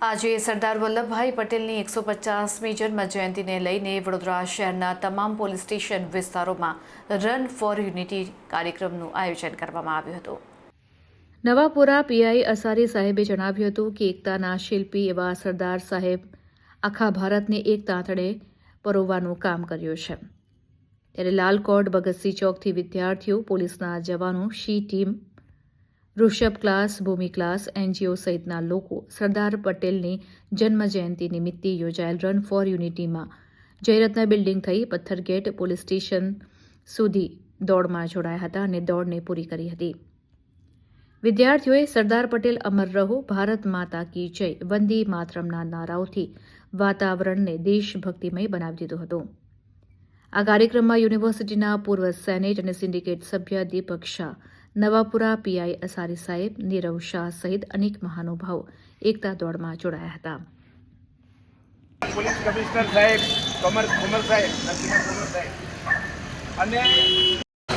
આજે સરદાર વલ્લભભાઈ પટેલની એકસો પચાસમી જન્મ જયંતિને લઈને વડોદરા શહેરના તમામ પોલીસ સ્ટેશન વિસ્તારોમાં રન ફોર યુનિટી કાર્યક્રમનું આયોજન કરવામાં આવ્યું હતું. નવાપુરા પીઆઈ અસારી સાહેબે જણાવ્યું હતું કે એકતાના શિલ્પી એવા સરદાર સાહેબ આખા ભારતને એક તાંતણે પરોવવાનું કામ કર્યું છે. ત્યારે લાલકોટ ભગતસિંહ ચોકથી વિદ્યાર્થીઓ, પોલીસના જવાનો, she team Rishabh class, Bhumi class, NGO સહિતના લોકો સરદાર પટેલની જન્મજયંતિ નિમિત્તે યોજાયેલ રન ફોર યુનિટીમાં જયરત્ન બિલ્ડિંગ થઈ પથ્થરગેટ પોલીસ સ્ટેશન સુધી દોડમાં જોડાયા હતા અને દોડને પૂરી કરી હતી. વિદ્યાર્થીઓએ સરદાર પટેલ અમર રહો, ભારત માતા કી જય, વંદે માતરમના નારાઓથી વાતાવરણને દેશભક્તિમય બનાવી દીધું હતું. આ કાર્યક્રમમાં યુનિવર્સિટીના પૂર્વ સેનેટ અને સિન્ડિકેટ સભ્ય દીપક શાહ નવાપુરા પીઆઈ અસારી સાહેબ, નીરવ શાહ સહિત અનેક મહાનુભાવો એકતા દોડમાં જોડાયા હતા. પોલીસ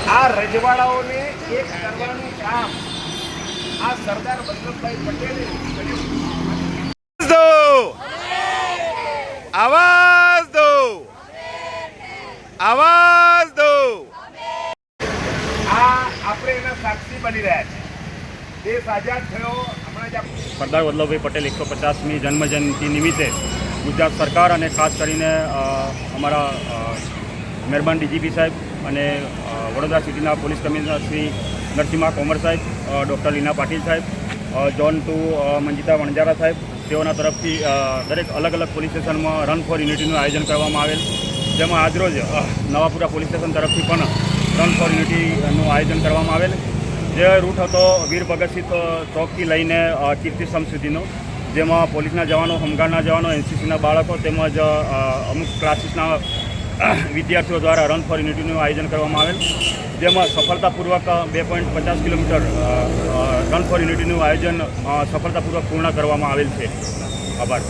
આ રજવાડાઓને એક કરવાનું કામ આ સરદાર વલ્લભભાઈ પટેલે કર્યું. આવાજ દો! આવાજ દો આ આપણે એના સાક્ષી બની રહ્યા છે. દેશ આઝાદ થયો. હમણાં સરદાર વલ્લભભાઈ પટેલ એકસો પચાસમી જન્મજયંતિ નિમિત્તે ગુજરાત સરકાર અને ખાસ કરીને અમારા મહેરબાન ડીજીપી સાહેબ અને વડોદરા સિટીના પોલીસ કમિશનર શ્રી નરસિંહા કોમર સાહેબ ડૉક્ટર લીના પાટીલ સાહેબ જોન ટુ મંજિતા વણજારા સાહેબ, તેઓના તરફથી દરેક અલગ અલગ પોલીસ સ્ટેશનમાં રન ફોર યુનિટીનું આયોજન કરવામાં આવેલ. જેમાં આજરોજ નવાપુરા પોલીસ સ્ટેશન તરફથી પણ રન ફોર યુનિટીનું આયોજન કરવામાં આવેલ. જે રૂટ હતો વીર ભગતસિંહ ચોકથી લઈને કીર્તિસ્તંભ સુધીનો જેમાં પોલીસના જવાનો હોમગાર્ડના જવાનો, એનસીસીના બાળકો તેમજ અમુક ક્લાસીસના વિદ્યાર્થીઓ દ્વારા રન ફોર યુનિટીનું આયોજન કરવામાં આવેલ, જેમાં સફળતાપૂર્વક બે પોઈન્ટ પચાસ કિલોમીટર રન ફોર યુનિટીનું આયોજન સફળતાપૂર્વક પૂર્ણ કરવામાં આવેલ છે. આભાર.